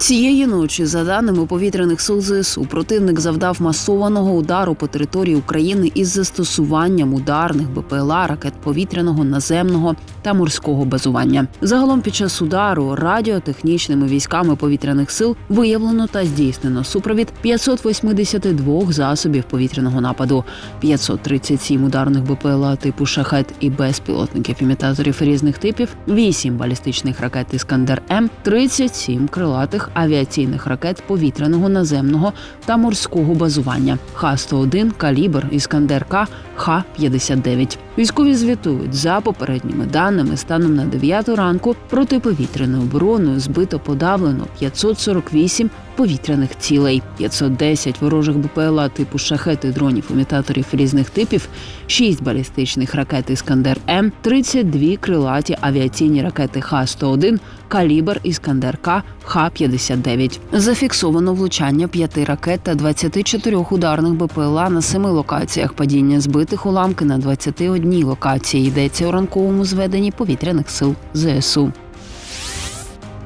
Цієї ночі, за даними повітряних сил ЗСУ, противник завдав масованого удару по території України із застосуванням ударних БПЛА, ракет повітряного, наземного та морського базування. Загалом під час удару радіотехнічними військами повітряних сил виявлено та здійснено супровід 582 засобів повітряного нападу, 537 ударних БПЛА типу шахет і безпілотників імітаторів різних типів, 8 балістичних ракет Іскандер М, 37 крилатих авіаційних ракет повітряного, наземного та морського базування. Х-101, калібр, Іскандер К, Х-59. Військові звітують за попередніми даними станом на 9 ранку протиповітряною обороною збито подавлено 548 повітряних цілей, 510 ворожих БПЛА типу шахети дронів імітаторів різних типів, 6 балістичних ракет Іскандер М, 32 крилаті авіаційні ракети Х-101, калібр Іскандер К, Х-59. Зафіксовано влучання п'яти ракет та 24 ударних БПЛА на семи локаціях. Падіння збитих уламки на 21 локації. Йдеться у ранковому зведенні повітряних сил ЗСУ.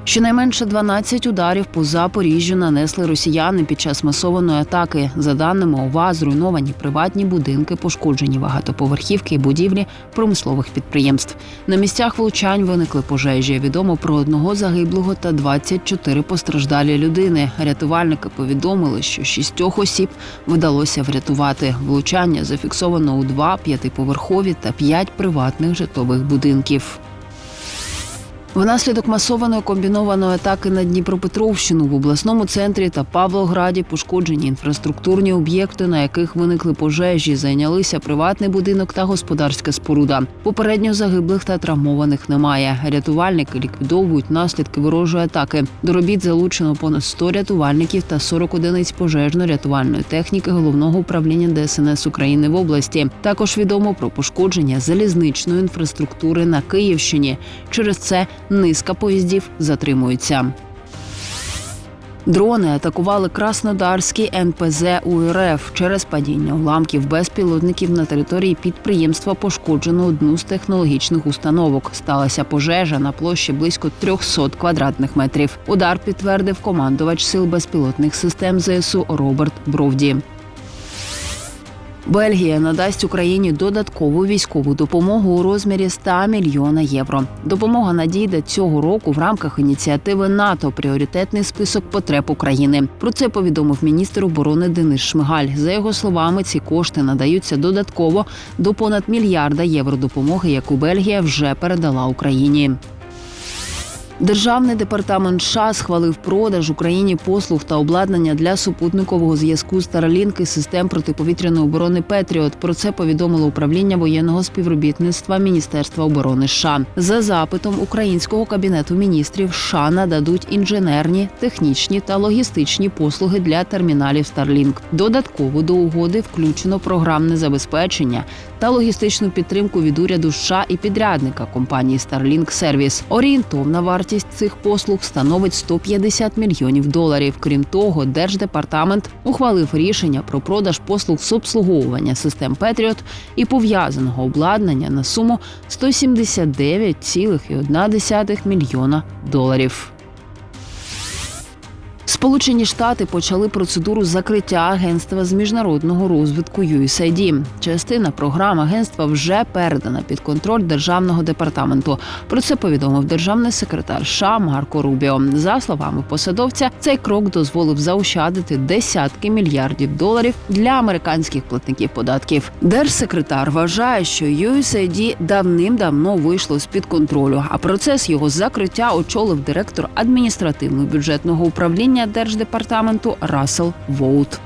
Щонайменше 12 ударів по Запоріжжю нанесли росіяни під час масованої атаки. За даними ОВА, зруйновані приватні будинки, пошкоджені багатоповерхівки і будівлі промислових підприємств. На місцях влучань виникли пожежі. Відомо про одного загиблого та 24 постраждалі людини. Рятувальники повідомили, що шістьох осіб вдалося врятувати. Влучання зафіксовано у два п'ятиповерхові та п'ять приватних житлових будинків. Внаслідок масованої комбінованої атаки на Дніпропетровщину в обласному центрі та Павлограді пошкоджені інфраструктурні об'єкти, на яких виникли пожежі, зайнялися приватний будинок та господарська споруда. Попередньо загиблих та травмованих немає. Рятувальники ліквідовують наслідки ворожої атаки. До робіт залучено понад 100 рятувальників та 40 одиниць пожежно-рятувальної техніки головного управління ДСНС України в області. Також відомо про пошкодження залізничної інфраструктури на Київщині. Через це низка поїздів затримуються. Дрони атакували Краснодарський НПЗ УРФ через падіння уламків безпілотників на території підприємства. Пошкоджено одну з технологічних установок. Сталася пожежа на площі близько 300 квадратних метрів. Удар підтвердив командувач сил безпілотних систем ЗСУ Роберт Бровді. Бельгія надасть Україні додаткову військову допомогу у розмірі 100 мільйона євро. Допомога надійде цього року в рамках ініціативи НАТО Пріоритетний список потреб України. Про це повідомив міністр оборони Денис Шмигаль. За його словами, ці кошти надаються додатково до понад мільярда євро допомоги, яку Бельгія вже передала Україні. Державний департамент США схвалив продаж Україні послуг та обладнання для супутникового зв'язку Starlink і систем протиповітряної оборони Петріот. Про це повідомило управління воєнного співробітництва Міністерства оборони США. За запитом українського кабінету міністрів США нададуть інженерні, технічні та логістичні послуги для терміналів Starlink. Додатково до угоди включено програмне забезпечення та логістичну підтримку від уряду США і підрядника компанії Starlink Service. Орієнтовна вартість цих послуг становить 150 мільйонів доларів. Крім того, держдепартамент ухвалив рішення про продаж послуг з обслуговування систем Петріот і пов'язаного обладнання на суму 179,1 мільйона доларів. Сполучені Штати почали процедуру закриття агентства з міжнародного розвитку USAID. Частина програм агентства вже передана під контроль державного департаменту. Про це повідомив державний секретар США Марко Рубіо. За словами посадовця, цей крок дозволив заощадити десятки мільярдів доларів для американських платників податків. Держсекретар вважає, що USAID давним-давно вийшло з під контролю. А процес його закриття очолив директор адміністративно-бюджетного управління держдепартаменту Рассел Воут.